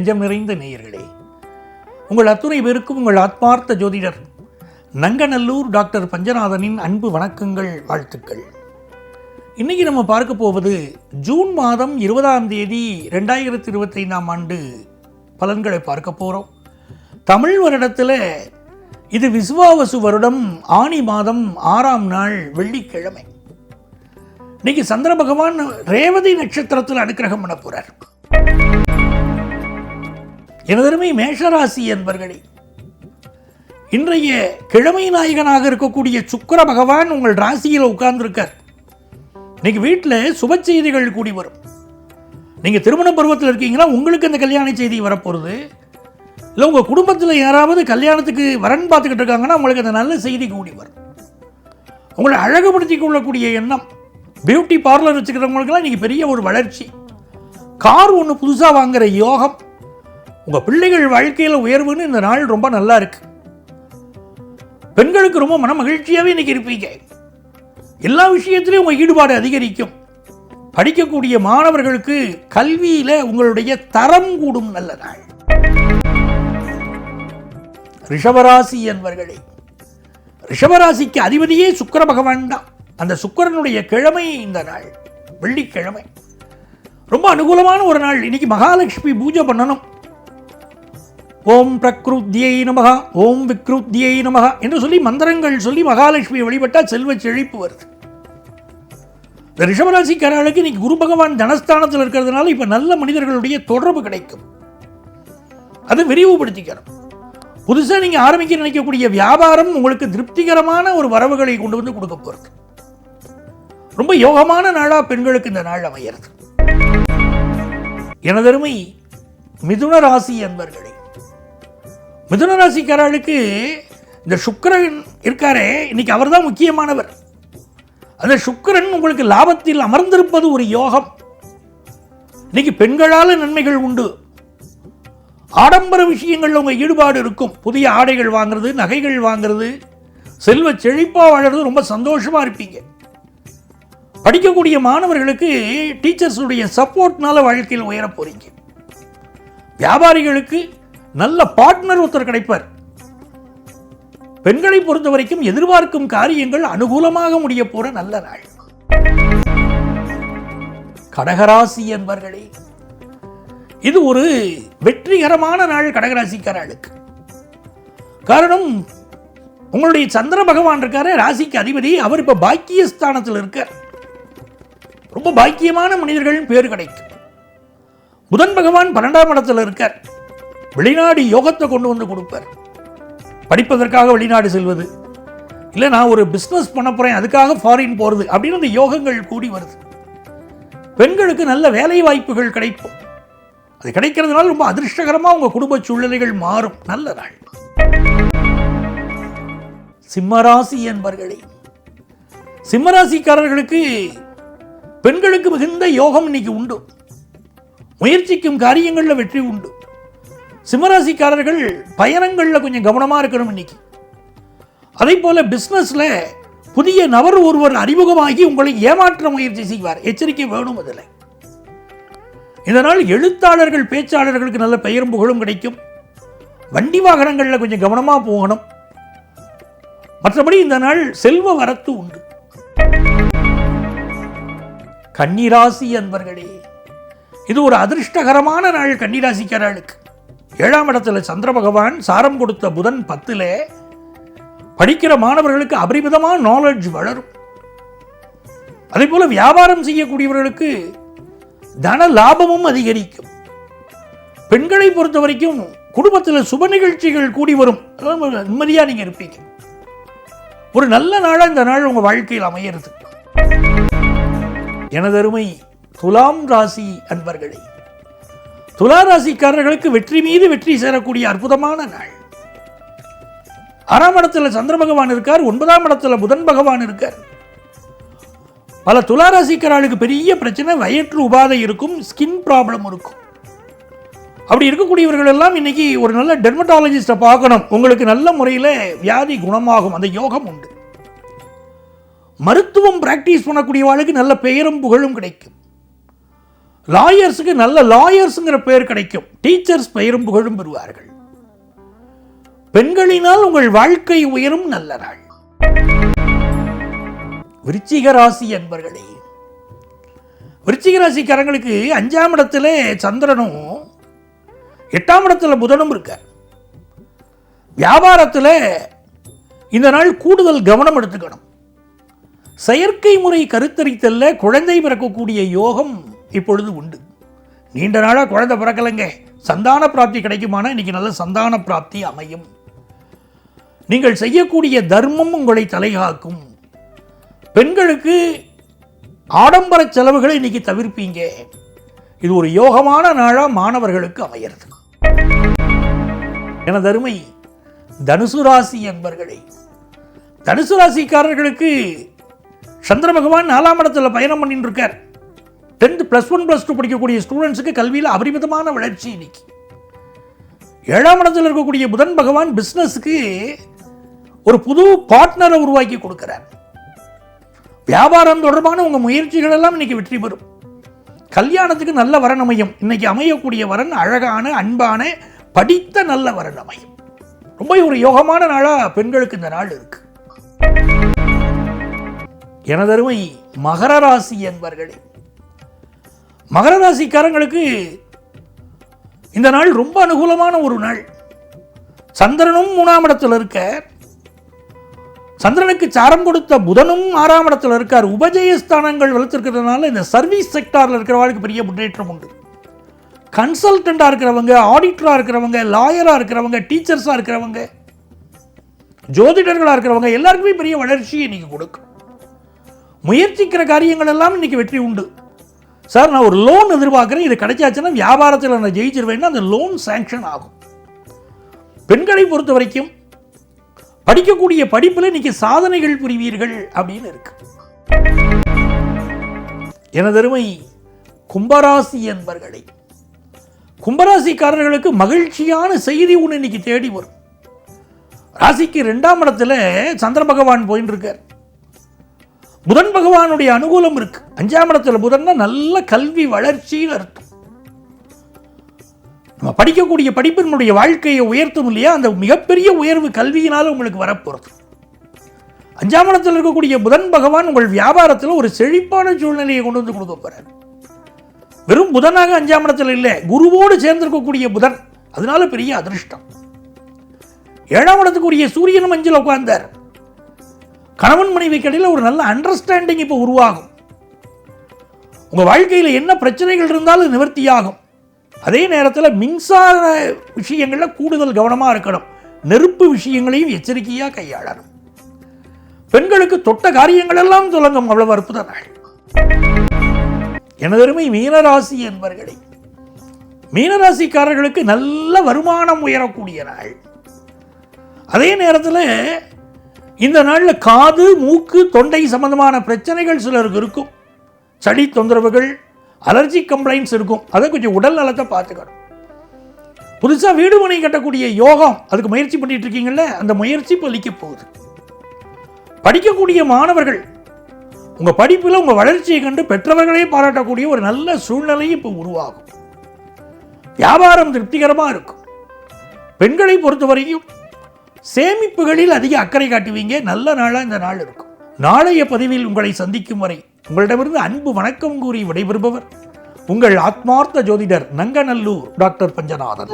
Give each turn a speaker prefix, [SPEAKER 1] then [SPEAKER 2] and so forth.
[SPEAKER 1] நெஞ்சம் நிறைந்த நேயர்களே உங்கள் அத்துணை பேருக்கும் உங்கள் ஆத்மார்த்த ஜோதிடர் நங்கநல்லூர் டாக்டர் பஞ்சநாதனின் அன்பு வணக்கங்கள் வாழ்த்துக்கள். இன்னைக்கு நம்ம பார்க்க போவது ஜூன் மாதம் இருபதாம் தேதி ரெண்டாயிரத்தி இருபத்தைந்தாம் ஆண்டு பலன்களை பார்க்க போகிறோம் தமிழ் வருடத்தில் இது விசுவாவசு வருடம் ஆணி மாதம் ஆறாம் நாள் வெள்ளிக்கிழமை. இன்னைக்கு சந்திர பகவான் ரேவதி நட்சத்திரத்தில் அனுக்கிரகம் பண்ண போகிறார் எனதருமை மேஷராசி என்பர்களே இன்றைய கிழமை நாயகனாக இருக்கக்கூடிய சுக்கர பகவான் உங்கள் ராசியில் உட்கார்ந்துருக்கார். இன்னைக்கு வீட்டில் சுப செய்திகள் கூடி வரும். நீங்கள் திருமண பருவத்தில் இருக்கீங்கன்னா உங்களுக்கு அந்த கல்யாண செய்தி வரப்போகிறது இல்லை உங்கள் குடும்பத்தில் யாராவது கல்யாணத்துக்கு வரன் பார்த்துக்கிட்டு இருக்காங்கன்னா உங்களுக்கு அந்த நல்ல செய்தி கூடி வரும். உங்களை அழகுபடுத்தி கொள்ளக்கூடிய எண்ணம் பியூட்டி பார்லர் வச்சுக்கிறவங்களுக்கெல்லாம் இன்றைக்கி பெரிய ஒரு வளர்ச்சி. கார் ஒன்று புதுசாக வாங்குற யோகம் உங்கள் பிள்ளைகள் வாழ்க்கையில் உயர்வுன்னு இந்த நாள் ரொம்ப நல்லா இருக்கு. பெண்களுக்கு ரொம்ப மன மகிழ்ச்சியாகவே இன்னைக்கு இருப்பீங்க. எல்லா விஷயத்திலையும் உங்கள் ஈடுபாடு அதிகரிக்கும். படிக்கக்கூடிய மாணவர்களுக்கு கல்வியில் உங்களுடைய தரம் கூடும் நல்ல நாள். ரிஷபராசி என்பர்களே ரிஷபராசிக்கு அதிபதியே சுக்கிர பகவான் தான். அந்த சுக்கிரனுடைய கிழமை இந்த நாள் வெள்ளிக்கிழமை. ரொம்ப அனுகூலமான ஒரு நாள். இன்னைக்கு மகாலட்சுமி பூஜை பண்ணணும். ஓம் பிரக்ருத்தியை நமக ஓம் விக்ருத்தியை நமக என்று சொல்லி மந்திரங்கள் சொல்லி மகாலட்சுமியை வழிபட்டால் செல்வ செழிப்பு வருது. இந்த ரிஷபராசிக்காரர்களுக்கு இன்னைக்கு குரு பகவான் தனஸ்தானத்தில் இருக்கிறதுனால இப்போ நல்ல மனிதர்களுடைய தொடர்பு கிடைக்கும். அதை விரிவுபடுத்திக்கணும். புதுசாக நீங்கள் ஆரம்பிக்க நினைக்கக்கூடிய வியாபாரம் உங்களுக்கு திருப்திகரமான ஒரு வரவுகளை கொண்டு வந்து கொடுக்க போகிறது ரொம்ப யோகமான நாளாக பெண்களுக்கு இந்த நாள் அமையிறது. எனதருமை மிதுன ராசி என்பர்களே மிதுன ராசிக்காரர்களுக்கு இந்த சுக்கரன் இருக்காரே இன்னைக்கு அவர்தான் முக்கியமானவர். அந்த சுக்கரன் உங்களுக்கு லாபத்தில் அமர்ந்திருப்பது ஒரு யோகம். இன்னைக்கு பெண்களால் நன்மைகள் உண்டு. ஆடம்பர விஷயங்களில் உங்கள் ஈடுபாடு இருக்கும். புதிய ஆடைகள் வாங்குறது நகைகள் வாங்குறது செல்வ செழிப்பாக வாழறது ரொம்ப சந்தோஷமாக இருப்பீங்க. படிக்கக்கூடிய மாணவர்களுக்கு டீச்சர்ஸுடைய சப்போர்ட்னால வாழ்க்கையில் உயர போகிறீங்க வியாபாரிகளுக்கு நல்ல பார்ட்னர் ஒருத்தர் கிடைப்பார். பெண்களை பொறுத்த வரைக்கும் எதிர்பார்க்கும் காரியங்கள் அனுகூலமாக முடிய போற நல்ல நாள். கடகராசி என்பர்களே இது ஒரு வெற்றிகரமான நாள் கடகராசிக்காரர்களுக்கு. காரணம் உங்களுடைய சந்திர பகவான் இருக்காரு ராசிக்கு அதிபதி அவர் இப்ப பாக்கியஸ்தானத்தில் இருக்கார். ரொம்ப பாக்கியமான மனிதர்கள் பேர் கிடைக்கும். புதன் பகவான் பன்னெண்டாம் இடத்தில் இருக்கார். வெளிநாடு யோகத்தை கொண்டு வந்து கொடுப்பார். படிப்பதற்காக வெளிநாடு செல்வது. இல்லை நான் ஒரு பிஸ்னஸ் பண்ண போறேன் அதுக்காக ஃபாரின் போறது அப்படின்னு அந்த யோகங்கள் கூடி வருது. பெண்களுக்கு நல்ல வேலை வாய்ப்புகள் கிடைக்கும். அது கிடைக்கிறதுனால ரொம்ப அதிர்ஷ்டகரமாக உங்கள் குடும்ப சூழ்நிலைகள் மாறும். நல்ல நாள். சிம்மராசி என்பர்களே சிம்மராசிக்காரர்களுக்கு பெண்களுக்கு மிகுந்த யோகம் இன்னைக்கு உண்டு. முயற்சிக்கும் காரியங்களில் வெற்றி உண்டு. சிம்மராசிக்காரர்கள் பயணங்களில் கொஞ்சம் கவனமாக இருக்கணும் இன்னைக்கு. அதே போல பிஸ்னஸில் புதிய நபர் ஒருவர் அறிமுகமாகி உங்களை ஏமாற்ற முயற்சி செய்வார். எச்சரிக்கை வேணும் அதில். இதனால் எழுத்தாளர்கள் பேச்சாளர்களுக்கு நல்ல பெயரும் புகழும் கிடைக்கும். வண்டி வாகனங்களில் கொஞ்சம் கவனமாக போகணும். மற்றபடி இந்த நாள் செல்வ வரத்து உண்டு. கன்னிராசி அன்பர்களே இது ஒரு அதிர்ஷ்டகரமான நாள் கன்னிராசிக்காரர்களுக்கு. ஏழாம் இடத்துல சந்திர பகவான் சாரம் கொடுத்த புதன் பத்துல படிக்கிற மாணவர்களுக்கு அபரிமிதமான நாலெட்ஜ் வளரும். அதே போல வியாபாரம் செய்யக்கூடியவர்களுக்கு தன லாபமும் அதிகரிக்கும். பெண்களை பொறுத்த வரைக்கும் குடும்பத்தில் சுப நிகழ்ச்சிகள் கூடி வரும். நிம்மதியாக நீங்கள் இருப்பீங்க. ஒரு நல்ல நாளாக இந்த நாள் உங்கள் வாழ்க்கையில் அமையிறது. எனதருமை துலாம் ராசி அன்பர்களே துளாராசிக்காரர்களுக்கு வெற்றி மீது வெற்றி சேரக்கூடிய அற்புதமான நாள். ஆறாம் இடத்துல சந்திர பகவான் இருக்கார் ஒன்பதாம் இடத்துல புதன் பகவான் இருக்கார். பல துளாராசிக்காரர்களுக்கு பெரிய பிரச்சனை வயிற்று உபாதை இருக்கும் ஸ்கின் ப்ராப்ளம் இருக்கும். அப்படி இருக்கக்கூடியவர்கள் எல்லாம் இன்னைக்கு ஒரு நல்ல டெர்மட்டாலஜிஸ்ட்டை பார்க்கணும். உங்களுக்கு நல்ல முறையில் வியாதி குணமாகும் அந்த யோகம் உண்டு. மருத்துவம் பிராக்டிஸ் பண்ணக்கூடியவாளுக்கு நல்ல பெயரும் புகழும் கிடைக்கும். லாயர்ஸுக்கு நல்ல லாயர்ஸுங்கிற பெயர் கிடைக்கும். டீச்சர்ஸ் பெயரும் புகழும் பெறுவார்கள். பெண்களினால் உங்கள் வாழ்க்கை உயரும் நல்ல நாள் விருச்சிக ராசி என்பர்களே விருச்சிக ராசிக்காரங்களுக்கு அஞ்சாம் இடத்துல சந்திரனும் எட்டாம் இடத்துல புதனும் இருக்க வியாபாரத்தில் இந்த நாள் கூடுதல் கவனம் எடுத்துக்கணும். செயற்கை முறை கருத்தரித்தல்ல குழந்தை பிறக்கக்கூடிய யோகம் இப்பொழுது உண்டு. நீண்ட நாளாக குழந்தை பிறக்கலைங்க. சந்தான பிராப்தி கிடைக்குமானா? இன்னைக்கு நல்ல சந்தான பிராப்தி அமையும். நீங்கள் செய்யக்கூடிய தர்மம் உங்களை தலைகாக்கும். பெண்களுக்கு ஆடம்பர செலவுகளை இன்னைக்கு தவிர்ப்பீங்க. இது ஒரு யோகமான நாளாக மாணவர்களுக்கு அமையிறது. என தருமை தனுசு ராசி என்பர்களே தனுசு ராசிக்காரர்களுக்கு சந்திர பகவான் நாலாம் இடத்துல பயணம் பண்ணிட்டு இருக்கார். Tenth plus one plus two படிக்கக்கூடிய ஸ்டூடெண்ட்ஸுக்கு கல்வியில் அபரிமிதமான வளர்ச்சி இன்னைக்கு. ஏழாம் இடத்தில் இருக்கக்கூடிய புதன் பகவான் பிஸ்னஸுக்கு ஒரு புது பார்ட்னரை உருவாக்கி கொடுக்குறார். வியாபாரம் தொடர்பான உங்கள் முயற்சிகள் எல்லாம் இன்னைக்கு வெற்றி பெறும். கல்யாணத்துக்கு நல்ல வரன் அமையும். இன்னைக்கு அமையக்கூடிய வரன் அழகான அன்பான படித்த நல்ல வரன் அமையும். ரொம்ப ஒரு யோகமான நாளாக பெண்களுக்கு இந்த நாள் இருக்கு. எனதருமை மகர ராசி என்பர்களே மகர ராசிக்காரங்களுக்கு இந்த நாள் ரொம்ப அனுகூலமான ஒரு நாள். சந்திரனும் மூணாம் இடத்தில் இருக்க சந்திரனுக்கு சாரம் கொடுத்த புதனும் ஆறாம் இடத்தில் இருக்கார். உபஜயஸ்தானங்கள் வளர்த்துருக்கிறதுனால இந்த சர்வீஸ் செக்டாரில் இருக்கிறவங்களுக்கு பெரிய முன்னேற்றம் உண்டு. கன்சல்டண்ட்டாக இருக்கிறவங்க ஆடிட்டராக இருக்கிறவங்க லாயராக இருக்கிறவங்க டீச்சர்ஸாக இருக்கிறவங்க ஜோதிடர்களாக இருக்கிறவங்க எல்லாருக்குமே பெரிய வளர்ச்சியை இன்னைக்கு கொடுக்கும். முயற்சிக்கிற காரியங்கள் எல்லாம் இன்னைக்கு வெற்றி உண்டு. சார் நான் ஒரு லோன் எதிர்பார்க்குறேன். இது கிடைச்சாச்சுன்னா வியாபாரத்தில் நான் ஜெயிச்சிருவேன்னா அந்த லோன் சேங்ஷன் ஆகும். பெண்களை பொறுத்த வரைக்கும் படிக்கக்கூடிய படிப்பில் இன்னைக்கு சாதனைகள் புரிவீர்கள் அப்படின்னு இருக்கு. எனதருமை கும்பராசி என்பர்களை கும்பராசிக்காரர்களுக்கு மகிழ்ச்சியான செய்தி ஒன்று இன்னைக்கு தேடி வரும். ராசிக்கு ரெண்டாம் இடத்துல சந்திர பகவான் போயின்னு இருக்கார். புதன் பகவானுடைய அனுகூலம் இருக்கு. அஞ்சாம் இடத்துல புதன்னா நல்ல கல்வி வளர்ச்சின்னு அர்த்தம். நம்ம படிக்கக்கூடிய படிப்பு நம்முடைய வாழ்க்கையை உயர்த்தும் இல்லையா? அந்த மிகப்பெரிய உயர்வு கல்வியினால் உங்களுக்கு வரப்போகிறது அஞ்சாம் இடத்தில் இருக்கக்கூடிய புதன் பகவான் உங்கள் வியாபாரத்தில் ஒரு செழிப்பான சூழ்நிலையை கொண்டு வந்து கொடுக்க போறார். வெறும் புதனாக அஞ்சாம் இடத்தில் இல்லை குருவோடு சேர்ந்திருக்கக்கூடிய புதன். அதனால பெரிய அதிர்ஷ்டம். ஏழாம் இடத்துக்குரிய சூரியன் மஞ்சள் உட்கார்ந்தார். கணவன் மனைவிக்கு இடையில் ஒரு நல்ல அண்டர்ஸ்டாண்டிங் இப்போ உருவாகும். உங்கள் வாழ்க்கையில் என்ன பிரச்சனைகள் இருந்தாலும் நிவர்த்தியாகும். அதே நேரத்தில் மின்சார விஷயங்களில் கூடுதல் கவனமாக இருக்கணும். நெருப்பு விஷயங்களையும் எச்சரிக்கையாக கையாளணும். பெண்களுக்கு தொட்ட காரியங்கள் எல்லாம் தொடங்கும் அவ்வளவு அற்புத நாள் எனதருமை மீனராசி என்பவர்களை மீனராசிக்காரர்களுக்கு நல்ல வருமானம் உயரக்கூடிய நாள். அதே நேரத்தில் இந்த நாளில் காது மூக்கு தொண்டை சம்பந்தமான பிரச்சனைகள் சிலருக்கு இருக்கும். சளி தொந்தரவுகள் அலர்ஜி கம்ப்ளைண்ட்ஸ் இருக்கும். அதை கொஞ்சம் உடல் நலத்தை பார்த்துக்கணும். புதுசாக வீடு மனை கட்டக்கூடிய யோகம் அதுக்கு முயற்சி பண்ணிட்டு இருக்கீங்கள அந்த முயற்சி பலிக்க போகுது. படிக்கக்கூடிய மாணவர்கள் உங்கள் படிப்பில் உங்கள் வளர்ச்சியை கண்டு பெற்றவர்களே பாராட்டக்கூடிய ஒரு நல்ல சூழ்நிலை இப்போ உருவாகும். வியாபாரம் திருப்திகரமாக இருக்கும். பெண்களை பொறுத்தவரையும் சேமிப்புகளில் அதிக அக்கறை காட்டுவீங்க. நல்ல நாளாக இந்த நாள் இருக்கும். நாளைய பதிவில் உங்களை சந்திக்கும் வரை உங்களிடமிருந்து அன்பு வணக்கம் கூறி விடைபெறுபவர் உங்கள் ஆத்மார்த்த ஜோதிடர் நங்கநல்லூர் டாக்டர் பஞ்சநாதன்.